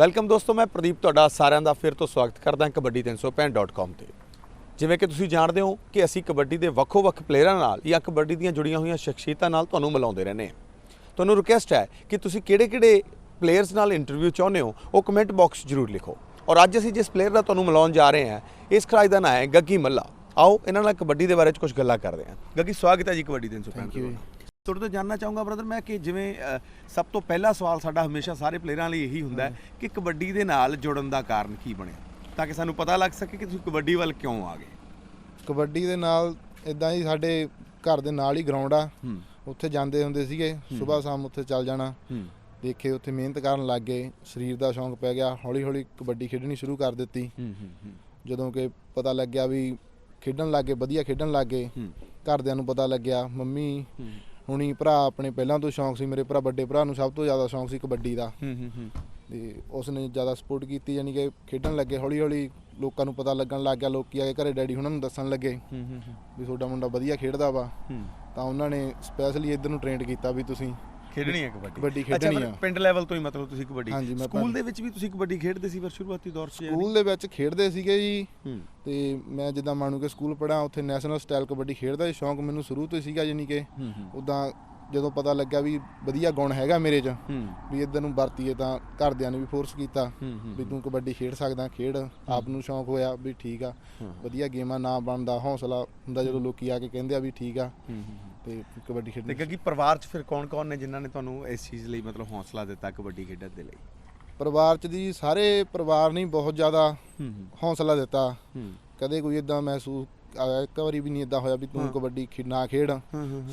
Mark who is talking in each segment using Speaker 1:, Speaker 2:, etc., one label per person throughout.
Speaker 1: Welcome ਦੋਸਤੋ, ਮੈਂ ਪ੍ਰਦੀਪ ਤੁਹਾਡਾ ਸਾਰਿਆਂ ਦਾ ਫਿਰ ਤੋਂ ਸਵਾਗਤ ਕਰਦਾ ਹਾਂ kabaddi365.com ਤੇ। ਜਿਵੇਂ ਕਿ ਤੁਸੀਂ ਜਾਣਦੇ ਹੋ ਕਿ ਅਸੀਂ ਕਬੱਡੀ ਦੇ ਵੱਖੋ-ਵੱਖ ਪਲੇਅਰਾਂ ਨਾਲ ਜਾਂ ਕਬੱਡੀ ਦੀਆਂ ਜੁੜੀਆਂ ਹੋਈਆਂ ਸ਼ਖਸੀਅਤਾਂ ਨਾਲ ਤੁਹਾਨੂੰ ਮਿਲਾਉਂਦੇ ਰਹਿੰਦੇ ਹਾਂ। ਤੁਹਾਨੂੰ ਰਿਕੁਐਸਟ ਹੈ ਕਿ ਤੁਸੀਂ ਕਿਹੜੇ-ਕਿਹੜੇ ਪਲੇਅਰਸ ਨਾਲ ਇੰਟਰਵਿਊ ਚਾਹੁੰਦੇ ਹੋ, ਉਹ ਕਮੈਂਟ ਬਾਕਸ ਜ਼ਰੂਰ ਲਿਖੋ। ਔਰ ਅੱਜ ਅਸੀਂ ਜਿਸ ਪਲੇਅਰ ਦਾ ਤੁਹਾਨੂੰ ਮਿਲਾਉਣ ਜਾ ਰਹੇ ਹਾਂ, ਇਸ ਖਿਡਾਰੀ ਦਾ ਨਾਮ ਹੈ ਗੱਗੀ ਮੱਲਾ। ਆਓ, ਇਹਨਾਂ ਨਾਲ ਕਬੱਡੀ ਦੇ ਬਾਰੇ 'ਚ ਕੁਝ ਗੱਲਾਂ ਕਰਦੇ ਹਾਂ। ਗੱਗੀ, ਸਵਾਗਤ ਹੈ ਜੀ ਕਬੱਡੀ 365
Speaker 2: Thank ਥੈਂਕ ਯੂ
Speaker 1: ਤੁਹਾਡੇ ਤੋਂ ਜਾਨਣਾ ਚਾਹੂੰਗਾ ਬ੍ਰਦਰ ਮੈਂ ਕਿ ਜਿਵੇਂ ਸਭ ਤੋਂ ਪਹਿਲਾ ਸਵਾਲ ਸਾਡਾ ਹਮੇਸ਼ਾ ਸਾਰੇ ਪਲੇਅਰਾਂ ਲਈ ਇਹੀ ਹੁੰਦਾ ਹੈ ਕਿ ਕਬੱਡੀ ਦੇ ਨਾਲ ਜੁੜਨ ਦਾ ਕਾਰਨ ਕੀ ਬਣਿਆ? ਤਾਂ ਕਿ ਸਾਨੂੰ ਪਤਾ ਲੱਗ ਸਕੇ ਕਿ ਤੁਸੀਂ ਕਬੱਡੀ ਵੱਲ ਕਿਉਂ ਆ ਗਏ।
Speaker 2: ਕਬੱਡੀ ਦੇ ਨਾਲ ਇਦਾਂ ਹੀ ਸਾਡੇ ਘਰ ਦੇ ਨਾਲ ਹੀ ਗਰਾਊਂਡ ਆ। ਉੱਥੇ ਜਾਂਦੇ ਹੁੰਦੇ ਸੀਗੇ ਸਵੇਰ ਸ਼ਾਮ ਉੱਥੇ ਚੱਲ ਜਾਣਾ। ਦੇਖੇ ਉੱਥੇ ਮਿਹਨਤ ਕਰਨ ਲੱਗ ਗਏ ਸਰੀਰ ਦਾ ਸ਼ੌਂਕ ਪੈ ਗਿਆ ਹੌਲੀ ਹੌਲੀ ਕਬੱਡੀ ਖੇਡਣੀ ਸ਼ੁਰੂ ਕਰ ਦਿੱਤੀ। ਜਦੋਂ ਕਿ ਪਤਾ ਲੱਗਿਆ ਵੀ ਖੇਡਣ ਲੱਗੇ ਵਧੀਆ ਖੇਡਣ ਲੱਗੇ ਘਰਦਿਆਂ ਨੂੰ ਪਤਾ ਲੱਗਿਆ ਮੰਮੀ ਹੁਣੀ ਭਰਾ ਆਪਣੇ ਪਹਿਲਾਂ ਤੋਂ ਸ਼ੌਂਕ ਸੀ ਮੇਰੇ ਭਰਾ ਵੱਡੇ ਭਰਾ ਨੂੰ ਸਭ ਤੋਂ ਜ਼ਿਆਦਾ ਸ਼ੌਂਕ ਸੀ ਕਬੱਡੀ ਦਾ।
Speaker 1: ਹੂੰ ਹੂੰ ਹੂੰ।
Speaker 2: ਤੇ ਉਸ ਨੇ ਜ਼ਿਆਦਾ ਸਪੋਰਟ ਕੀਤੀ ਯਾਨੀ ਕਿ ਖੇਡਣ ਲੱਗੇ ਹੌਲੀ ਹੌਲੀ ਲੋਕਾਂ ਨੂੰ ਪਤਾ ਲੱਗਣ ਲੱਗ ਗਿਆ ਲੋਕੀ ਆ ਕੇ ਘਰੇ ਡੈਡੀ ਹੁਣਾਂ ਨੂੰ ਦੱਸਣ ਲੱਗੇ
Speaker 1: ਹੂੰ ਹੂੰ
Speaker 2: ਵੀ ਤੁਹਾਡਾ ਮੁੰਡਾ ਵਧੀਆ ਖੇਡਦਾ ਵਾ। ਤਾਂ ਉਹਨਾਂ ਨੇ ਸਪੈਸ਼ਲੀ ਇੱਧਰ ਨੂੰ ਟ੍ਰੇਨਡ ਕੀਤਾ ਵੀ ਤੁਸੀਂ।
Speaker 1: ਖੇਡਣੀ ਹੈ ਕਬੱਡੀ।
Speaker 2: ਕਬੱਡੀ ਖੇਡਣੀ ਆ।
Speaker 1: ਪਿੰਡ ਲੈਵਲ ਤੋਂ ਹੀ ਮਤਲਬ ਤੁਸੀਂ ਕਬੱਡੀ।
Speaker 2: ਹਾਂਜੀ, ਮੈਂ
Speaker 1: ਸਕੂਲ ਦੇ ਵਿੱਚ ਵੀ ਤੁਸੀਂ ਕਬੱਡੀ ਖੇਡਦੇ ਸੀ ਪਰ ਸ਼ੁਰੂਆਤੀ ਦੌਰ 'ਚ?
Speaker 2: ਸਕੂਲ ਦੇ ਵਿੱਚ ਖੇਡਦੇ ਸੀਗੇ ਜੀ।
Speaker 1: ਹੂੰ।
Speaker 2: ਤੇ ਮੈਂ ਜਿੱਦਾਂ ਮਾਣੂ ਕੇ ਸਕੂਲ ਪੜ੍ਹਾ ਉੱਥੇ ਨੈਸ਼ਨਲ ਸਟਾਈਲ ਕਬੱਡੀ ਖੇਡਦਾ ਸੀ। ਸ਼ੌਂਕ ਮੈਨੂੰ ਸ਼ੁਰੂ ਤੋਂ ਹੀ ਸੀਗਾ ਯਾਨੀ ਕਿ
Speaker 1: ਹੂੰ ਹੂੰ।
Speaker 2: ਉਦਾਂ ਜਦੋਂ ਪਤਾ ਲੱਗਿਆ ਵੀ ਵਧੀਆ ਗੁਣ ਹੈਗਾ ਮੇਰੇ 'ਚ ਵੀ ਇੱਧਰ ਨੂੰ ਵਰਤੀਏ ਤਾਂ ਘਰਦਿਆਂ ਨੇ ਵੀ ਫੋਰਸ ਕੀਤਾ ਵੀ ਤੂੰ ਕਬੱਡੀ ਖੇਡ ਸਕਦਾ ਖੇਡ। ਆਪ ਨੂੰ ਸ਼ੌਂਕ ਹੋਇਆ ਵੀ ਠੀਕ ਆ। ਵਧੀਆ ਗੇਮਾਂ ਨਾ ਬਣਦਾ ਹੌਸਲਾ ਹੁੰਦਾ ਜਦੋਂ ਲੋਕੀ ਆ ਕੇ ਕਹਿੰਦੇ ਆ ਵੀ ਠੀਕ ਆ ਤੇ ਕਬੱਡੀ
Speaker 1: ਤੇ
Speaker 2: ਖੇਡਣੀ
Speaker 1: ਕਿਉਂਕਿ ਪਰਿਵਾਰ 'ਚ ਫਿਰ ਕੌਣ-ਕੌਣ ਨੇ ਜਿਨ੍ਹਾਂ ਨੇ ਤੁਹਾਨੂੰ ਇਸ ਚੀਜ਼ ਲਈ ਮਤਲਬ ਹੌਸਲਾ ਦਿੱਤਾ ਕਬੱਡੀ ਖੇਡਣ ਦੇ ਲਈ?
Speaker 2: ਪਰਿਵਾਰ 'ਚ ਦੀ ਸਾਰੇ ਪਰਿਵਾਰ ਨੇ ਬਹੁਤ ਜ਼ਿਆਦਾ ਹੌਸਲਾ ਦਿੱਤਾ। ਕਦੇ ਕੋਈ ਇਦਾਂ ਮਹਿਸੂਸ ਇੱਕ ਵਾਰੀ ਵੀ ਨਹੀਂ ਇਦਾਂ ਹੋਇਆ ਵੀ ਤੂੰ। ਕਬੱਡੀ ਨਾ ਖੇਡ।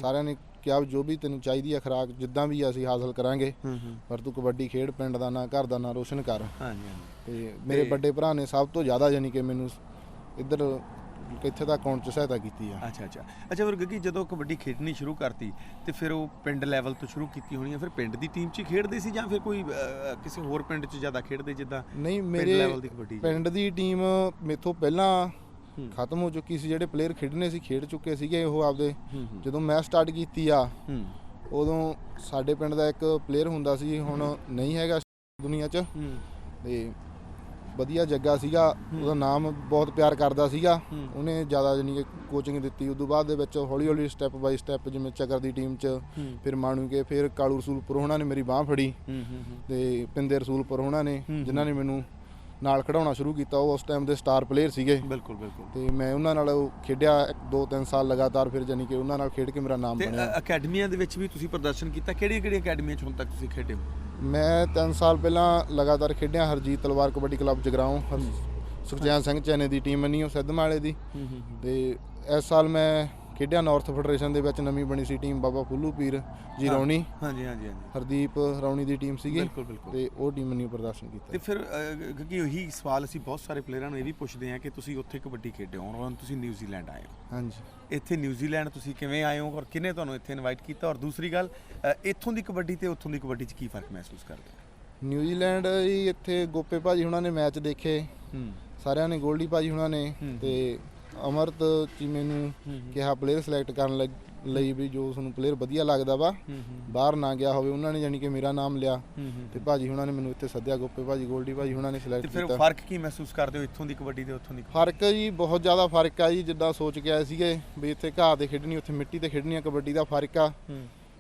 Speaker 2: ਸਾਰਿਆਂ ਨੇ ਵੀ ਜੋ ਵੀ ਤੈਨੂੰ ਚਾਹੀਦੀ ਹੈ ਖੁਰਾਕ ਜਿੱਦਾਂ ਵੀ ਅਸੀਂ ਹਾਸਲ ਕਰਾਂਗੇ ਪਰ ਤੂੰ ਕਬੱਡੀ ਖੇਡ ਪਿੰਡ ਦਾ ਨਾਂ ਘਰ ਦਾ ਨਾਂ ਰੋਸ਼ਨ ਕਰ।
Speaker 1: ਹਾਂਜੀ ਹਾਂਜੀ।
Speaker 2: ਤੇ ਮੇਰੇ ਵੱਡੇ ਭਰਾ ਨੇ ਸਭ ਤੋਂ ਜ਼ਿਆਦਾ ਯਾਨੀ ਕਿ ਮੈਨੂੰ ਇੱਧਰ ਕਿੱਥੇ ਤੱਕ ਪਹੁੰਚ ਚ ਸਹਾਇਤਾ ਕੀਤੀ ਆ।
Speaker 1: ਅੱਛਾ ਅੱਛਾ। ਅੱਛਾ ਫਿਰ ਗੱਗੀ ਜਦੋਂ ਕਬੱਡੀ ਖੇਡਣੀ ਸ਼ੁਰੂ ਕਰਤੀ ਤੇ ਫਿਰ ਉਹ ਪਿੰਡ ਲੈਵਲ ਤੋਂ ਸ਼ੁਰੂ ਕੀਤੀ ਹੋਣੀ ਹੈ ਫਿਰ ਪਿੰਡ ਦੀ ਟੀਮ 'ਚ ਹੀ ਖੇਡਦੇ ਸੀ ਜਾਂ ਫਿਰ ਕੋਈ ਕਿਸੇ ਹੋਰ ਪਿੰਡ 'ਚ ਜ਼ਿਆਦਾ ਖੇਡਦੇ ਜਿੱਦਾਂ
Speaker 2: ਨਹੀਂ
Speaker 1: ਪਿੰਡ
Speaker 2: ਮੇਰੇ
Speaker 1: ਲੈਵਲ ਦੀ ਕਬੱਡੀ
Speaker 2: ਪਿੰਡ ਦੀ ਟੀਮ ਮੇਥੋਂ ਪਹਿਲਾਂ। ਖਤਮ ਹੋ ਚੁੱਕੀ ਸੀ ਜਿਹੜੇ ਪਲੇਅਰ ਖੇਡਣੇ ਸੀ ਖੇਡ ਚੁੱਕੇ ਸੀਗੇ ਉਹ ਆਪਦੇ। ਜਦੋਂ ਮੈਂ ਸਟਾਰਟ ਕੀਤੀ ਆ ਉਦੋਂ ਸਾਡੇ ਪਿੰਡ ਦਾ ਇੱਕ ਪਲੇਅਰ ਹੁੰਦਾ ਸੀ ਹੁਣ ਨਹੀਂ ਹੈਗਾ ਦੁਨੀਆ 'ਚ। ਤੇ ਵਧੀਆ ਜੱਗਾ ਸੀਗਾ ਉਹਦਾ ਨਾਮ ਬਹੁਤ ਪਿਆਰ ਕਰਦਾ ਸੀਗਾ। ਉਹਨੇ ਜ਼ਿਆਦਾ ਜਾਨੀ ਕਿ ਕੋਚਿੰਗ ਦਿੱਤੀ ਉਦੋਂ ਬਾਅਦ ਦੇ ਵਿੱਚ ਹੌਲੀ ਹੌਲੀ ਸਟੈਪ ਬਾਈ ਸਟੈਪ ਜਿਵੇਂ ਚੱਕਰ ਦੀ ਟੀਮ 'ਚ ਫਿਰ ਮਾਣੂ ਕੇ ਫਿਰ ਕਾਲੂ ਰਸੂਲਪੁਰ ਉਹਨਾਂ ਨੇ ਮੇਰੀ ਬਾਹ ਫੜੀ। ਤੇ ਪਿੰਦੇ ਰਸੂਲਪੁਰ ਉਹਨਾਂ ਨੇ। ਜਿਨ੍ਹਾਂ ਨੇ ਮੈਨੂੰ ਨਾਲ ਖਿਡਾਉਣਾ ਸ਼ੁਰੂ ਕੀਤਾ ਉਹ ਉਸ ਟਾਈਮ ਦੇ ਸਟਾਰ ਪਲੇਅਰ ਸੀਗੇ।
Speaker 1: ਬਿਲਕੁਲ ਬਿਲਕੁਲ।
Speaker 2: ਤੇ ਮੈਂ ਉਹਨਾਂ ਨਾਲ ਖੇਡਿਆ 2-3 ਸਾਲ ਲਗਾਤਾਰ ਫਿਰ ਜਾਨੀ ਕਿ ਉਹਨਾਂ ਨਾਲ ਖੇਡ ਕੇ ਮੇਰਾ ਨਾਮ
Speaker 1: ਤੇ
Speaker 2: ਬਣਿਆ।
Speaker 1: ਅ- ਅਕੈਡਮੀਆਂ ਦੇ ਵਿੱਚ ਵੀ ਤੁਸੀਂ ਪ੍ਰਦਰਸ਼ਨ ਕੀਤਾ? ਕਿਹੜੀਆਂ ਕਿਹੜੀਆਂ ਅਕੈਡਮੀਆਂ 'ਚ ਹੁਣ ਤੱਕ ਤੁਸੀਂ ਖੇਡੇ? ਹੋ
Speaker 2: ਮੈਂ 3 ਸਾਲ ਪਹਿਲਾਂ ਲਗਾਤਾਰ ਖੇਡਿਆ ਹਰਜੀਤ ਤਲਵਾਰ ਕਬੱਡੀ ਕਲੱਬ ਜਗਰਾਉਂ ਸੁਖਚੈਨ ਸਿੰਘ ਚੈਨੇ ਦੀ ਟੀਮ ਮੰਨੀ ਉਹ ਸਿੱਧਮਾਲੇ ਦੀ। ਤੇ ਇਸ ਸਾਲ ਮੈਂ ਖੇਡਿਆ ਨਾਰਥ ਫੈਡਰੇਸ਼ਨ ਦੇ ਵਿੱਚ ਨਵੀਂ ਬਣੀ ਸੀ ਟੀਮ ਬਾਬਾ ਫੁੱਲੂ ਪੀਰ ਜੀ ਰੌਣੀ।
Speaker 1: ਹਾਂਜੀ ਹਾਂਜੀ ਹਾਂਜੀ।
Speaker 2: ਹਰਦੀਪ ਰੌਣੀ ਦੀ ਟੀਮ ਸੀਗੀ।
Speaker 1: ਬਿਲਕੁਲ ਬਿਲਕੁਲ।
Speaker 2: ਤੇ ਉਹ ਟੀਮ ਨੇ ਪ੍ਰਦਰਸ਼ਨ
Speaker 1: ਤੇ
Speaker 2: ਕੀਤਾ
Speaker 1: ਫਿਰ ਅ, ਕਿਉਂਕਿ ਉਹੀ ਸਵਾਲ ਅਸੀਂ ਬਹੁਤ ਸਾਰੇ ਪਲੇਅਰਾਂ ਨੂੰ ਇਹ ਵੀ ਪੁੱਛਦੇ ਹਾਂ ਕਿ ਤੁਸੀਂ ਉੱਥੇ ਕਬੱਡੀ ਖੇਡੇ ਹੋ ਔਰ ਤੁਸੀਂ ਨਿਊਜ਼ੀਲੈਂਡ ਆਏ ਹੋ।
Speaker 2: ਹਾਂਜੀ।
Speaker 1: ਇੱਥੇ ਨਿਊਜ਼ੀਲੈਂਡ ਤੁਸੀਂ ਕਿਵੇਂ ਆਏ ਹੋ ਔਰ ਕਿਹਨੇ ਤੁਹਾਨੂੰ ਇੱਥੇ ਇਨਵਾਈਟ ਕੀਤਾ? ਔਰ ਦੂਸਰੀ ਗੱਲ ਇੱਥੋਂ ਦੀ ਕਬੱਡੀ ਤੇ ਉੱਥੋਂ ਦੀ ਕਬੱਡੀ 'ਚ ਕੀ ਫ਼ਰਕ ਮਹਿਸੂਸ ਕਰਦੇ ਹੋ?
Speaker 2: ਨਿਊਜ਼ੀਲੈਂਡ ਹੀ ਇੱਥੇ ਗੋਪੇ ਭਾਜੀ ਹੁਣਾਂ ਨੇ ਮੈਚ ਦੇਖੇ।
Speaker 1: ਹੂੰ।
Speaker 2: ਸਾਰਿਆਂ ਨੇ ਗੋਲਡੀ ਭਾਜੀ ਹੁਣਾਂ ਨੇ। ਤੇ ਅਮਰਤ ਚੀਮੇ ਨੂੰ
Speaker 1: ਹੂੰ।
Speaker 2: ਕਿਹਾ ਪਲੇਅਰ ਸਿਲੈਕਟ ਕਰਨ ਲੱਗ- ਲਈ ਵੀ ਜੋ ਤੁਹਾਨੂੰ ਪਲੇਅਰ ਵਧੀਆ ਲੱਗਦਾ ਵਾ ਬਾਹਰ ਨਾ ਗਿਆ ਹੋਵੇ ਉਹਨਾਂ ਨੇ ਯਾਨੀ ਕਿ ਮੇਰਾ ਨਾਮ ਲਿਆ। ਤੇ ਭਾਜੀ ਹੁਣਾਂ ਨੇ ਮੈਨੂੰ ਇੱਥੇ ਸੱਦਿਆ ਗੋਪੇ ਭਾਜੀ ਗੋਲਡੀ ਭਾਜੀ ਹੁਣਾਂ ਨੇ ਸਿਲੈਕਟ
Speaker 1: ਫਿਰ
Speaker 2: ਕੀਤਾ।
Speaker 1: ਫ਼ਰਕ ਕੀ ਮਹਿਸੂਸ ਕਰਦੇ ਹੋ ਇੱਥੋਂ ਦੀ ਕਬੱਡੀ ਤੇ ਉੱਥੋਂ ਦੀ
Speaker 2: ਫ਼ਰਕ ਜੀ ਬਹੁਤ ਜ਼ਿਆਦਾ ਫ਼ਰਕ ਆ ਜੀ ਜਿੱਦਾਂ ਸੋਚ ਕੇ ਆਏ ਸੀਗੇ ਵੀ ਇੱਥੇ ਘਾਹ ਤੇ ਖੇਡਣੀ ਉੱਥੇ ਮਿੱਟੀ ਤੇ ਖੇਡਣੀ ਆ ਕਬੱਡੀ ਦਾ ਫ਼ਰਕ ਆ।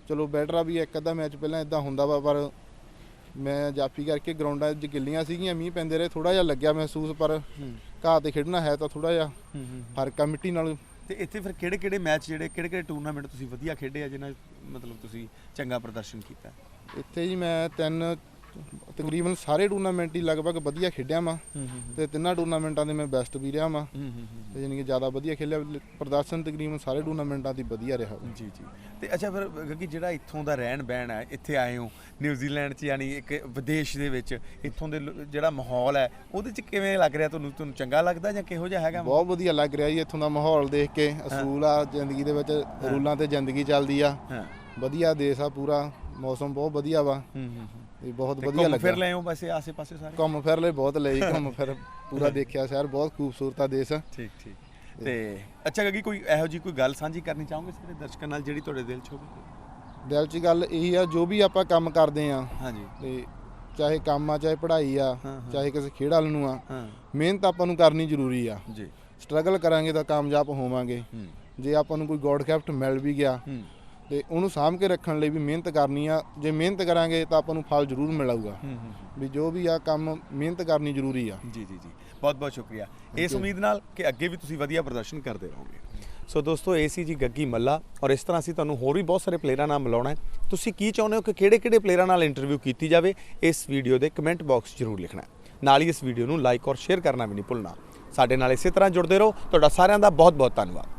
Speaker 2: ਚਲੋ ਬੈਟਰ ਆ ਵੀ ਇੱਕ ਅੱਧਾ ਮੈਚ ਪਹਿਲਾਂ ਇਦਾਂ ਹੁੰਦਾ ਵਾ ਪਰ ਮੈਂ ਜਾਫੀ ਕਰਕੇ ਗਰਾਊਂਡਾਂ 'ਚ ਗਿੱਲੀਆਂ ਸੀਗੀਆਂ ਮੀਂਹ ਪੈਂਦੇ ਰਹੇ ਥੋੜਾ ਜਿਹਾ ਲੱਗਿਆ ਮਹਿਸੂਸ ਪਰ ਘਾਹ ਤੇ ਖੇਡਣਾ ਹੈ ਤਾਂ ਥੋੜਾ ਜਿਹਾ ਫ਼ਰਕ ਆ ਮਿੱਟੀ ਨਾਲ।
Speaker 1: ਤੇ ਇੱਥੇ ਫਿਰ ਕਿਹੜੇ ਕਿਹੜੇ ਮੈਚ ਜਿਹੜੇ ਕਿਹੜੇ ਕਿਹੜੇ ਟੂਰਨਾਮੈਂਟ ਤੁਸੀਂ ਵਧੀਆ ਖੇਡੇ ਆ ਜਿਨ੍ਹਾਂ ਮਤਲਬ ਤੁਸੀਂ ਚੰਗਾ ਪ੍ਰਦਰਸ਼ਨ ਕੀਤਾ?
Speaker 2: ਇੱਥੇ ਜੀ ਮੈਂ ਤਿੰਨ ਤਕਰੀਬਨ ਸਾਰੇ ਟੂਰਨਾਮੈਂਟ ਹੀ ਲਗਭਗ ਵਧੀਆ ਖੇਡਿਆ
Speaker 1: ਹੂੰ
Speaker 2: ਤੇ ਤਿੰਨਾਂ ਟੂਰਨਾਮੈਂਟਾਂ ਦੇ ਮੈਂ ਬੈਸਟ ਵੀ ਰਿਹਾ
Speaker 1: ਹੂੰ
Speaker 2: ਤੇ ਯਾਨੀ ਕਿ ਜ਼ਿਆਦਾ ਵਧੀਆ ਖੇਲਿਆ ਪ੍ਰਦਰਸ਼ਨ ਤਕਰੀਬਨ ਸਾਰੇ ਟੂਰਨਾਮੈਂਟਾਂ ਦੀ ਵਧੀਆ ਰਿਹਾ।
Speaker 1: ਜੀ ਜੀ। ਤੇ ਅੱਛਾ ਫਿਰ ਕਿਉਂਕਿ ਜਿਹੜਾ ਇੱਥੋਂ ਦਾ ਰਹਿਣ ਬਹਿਣ ਹੈ ਇੱਥੇ ਆਏ ਹੋ ਨਿਊਜ਼ੀਲੈਂਡ 'ਚ ਯਾਨੀ ਇੱਕ ਵਿਦੇਸ਼ ਦੇ ਵਿੱਚ ਇੱਥੋਂ ਦੇ ਜਿਹੜਾ ਮਾਹੌਲ ਹੈ ਉਹਦੇ 'ਚ ਕਿਵੇਂ ਲੱਗ ਰਿਹਾ ਤੁਹਾਨੂੰ ਤੁਹਾਨੂੰ ਚੰਗਾ ਲੱਗਦਾ ਜਾਂ ਕਿਹੋ ਜਿਹਾ ਹੈਗਾ?
Speaker 2: ਬਹੁਤ ਵਧੀਆ ਲੱਗ ਰਿਹਾ ਜੀ ਇੱਥੋਂ ਦਾ ਮਾਹੌਲ ਦੇਖ ਕੇ ਅਸੂਲ ਆ ਜ਼ਿੰਦਗੀ ਦੇ ਵਿੱਚ ਰੂਲਾਂ ਤੇ ਜ਼ਿੰਦਗੀ ਚੱਲਦੀ ਆ। ਵਧੀਆ ਦੇਸ਼ ਆ ਪੂਰਾ ਮੌਸਮ ਬਹੁਤ ਵਧੀਆ ਵਾ। ਇਹ ਬਹੁਤ ਵਧੀਆ ਲੱਗਾ
Speaker 1: ਫਿਰ ਲਏ ਹੋ ਵੈਸੇ ਆਸੇ-ਪਾਸੇ ਸਾਰੇ?
Speaker 2: ਘੁੰਮ ਫਿਰ ਲਈ ਬਹੁਤ ਲਈ ਘੁੰਮ ਫਿਰ ਪੂਰਾ ਦੇਖਿਆ ਸ਼ਹਿਰ ਬਹੁਤ ਖੂਬਸੂਰਤ ਆ ਦੇਸ਼।
Speaker 1: ਠੀਕ ਠੀਕ। ਤੇ ਅੱਛਾ ਗੱਗੀ ਕੋਈ ਇਹੋ ਜੀ ਕੋਈ ਗੱਲ ਸਾਂਝੀ ਕਰਨੀ ਚਾਹੋਗੇ ਸਾਰੇ ਦਰਸ਼ਕਾਂ ਨਾਲ ਜਿਹੜੀ ਤੁਹਾਡੇ ਦਿਲ 'ਚ ਹੋਵੇ?
Speaker 2: ਦਿਲ 'ਚ ਗੱਲ ਇਹੀ ਆ ਜੋ ਵੀ ਆਪਾਂ ਕੰਮ ਕਰਦੇ ਆ
Speaker 1: ਹਾਂਜੀ।
Speaker 2: ਤੇ ਚਾਹੇ ਕੰਮ ਆ ਚਾਹੇ ਪੜ੍ਹਾਈ ਆ। ਚਾਹੇ ਕਿਸੇ ਖੇਡ ਵੱਲ ਨੂੰ ਆ ਮਿਹਨਤ ਆਪਾਂ ਨੂੰ ਕਰਨੀ ਜ਼ਰੂਰੀ ਆ।
Speaker 1: ਜੀ।
Speaker 2: ਸਟਰਗਲ ਕਰਾਂਗੇ ਤਾਂ ਕਾਮਯਾਬ ਹੋਵਾਂਗੇ। ਜੇ ਆਪਾਂ ਨੂੰ ਕੋਈ ਗੋਡ ਗਿਫਟ ਮਿਲ ਵੀ ਗਿਆ ਤੇ ਉਹਨੂੰ ਸਾਂਭ ਕੇ ਰੱਖਣ ਲਈ ਵੀ ਮਿਹਨਤ ਕਰਨੀ ਆ। ਜੇ ਮਿਹਨਤ ਕਰਾਂਗੇ ਤਾਂ ਆਪਾਂ ਨੂੰ ਫਲ ਜ਼ਰੂਰ ਮਿਲੂਗਾ ਵੀ ਜੋ ਵੀ ਆ ਕੰਮ ਮਿਹਨਤ ਕਰਨੀ ਜ਼ਰੂਰੀ ਆ।
Speaker 1: ਜੀ ਜੀ ਜੀ। ਬਹੁਤ ਬਹੁਤ ਸ਼ੁਕਰੀਆ। ਇਸ ਉਮੀਦ ਨਾਲ ਕਿ ਅੱਗੇ ਵੀ ਤੁਸੀਂ ਵਧੀਆ ਪ੍ਰਦਰਸ਼ਨ ਕਰਦੇ ਰਹੋਗੇ। ਸੋ ਦੋਸਤੋ ਇਹ ਸੀ ਜੀ ਗੱਗੀ ਮੱਲਾ ਔਰ ਇਸ ਤਰ੍ਹਾਂ ਅਸੀਂ ਤੁਹਾਨੂੰ ਹੋਰ ਵੀ ਬਹੁਤ ਸਾਰੇ ਪਲੇਅਰਾਂ ਨਾਲ ਮਿਲਾਉਣਾ ਹੈ। ਤੁਸੀਂ ਕੀ ਚਾਹੁੰਦੇ ਹੋ ਕਿ ਕਿਹੜੇ-ਕਿਹੜੇ ਪਲੇਅਰਾਂ ਨਾਲ ਇੰਟਰਵਿਊ ਕੀਤੀ ਜਾਵੇ? ਇਸ ਵੀਡੀਓ ਦੇ ਕਮੈਂਟ ਬਾਕਸ ਜ਼ਰੂਰ ਲਿਖਣਾ। ਨਾਲ ਹੀ ਇਸ ਵੀਡੀਓ ਨੂੰ ਲਾਈਕ ਔਰ ਸ਼ੇਅਰ ਕਰਨਾ ਵੀ ਨਹੀਂ ਭੁੱਲਣਾ। ਸਾਡੇ ਨਾਲ ਇਸੇ ਤਰ੍ਹਾਂ ਜੁੜਦੇ ਰਹੋ। ਤੁਹਾਡਾ ਸਾਰਿਆਂ ਦਾ ਬਹੁਤ-ਬਹੁਤ ਧੰਨਵਾਦ।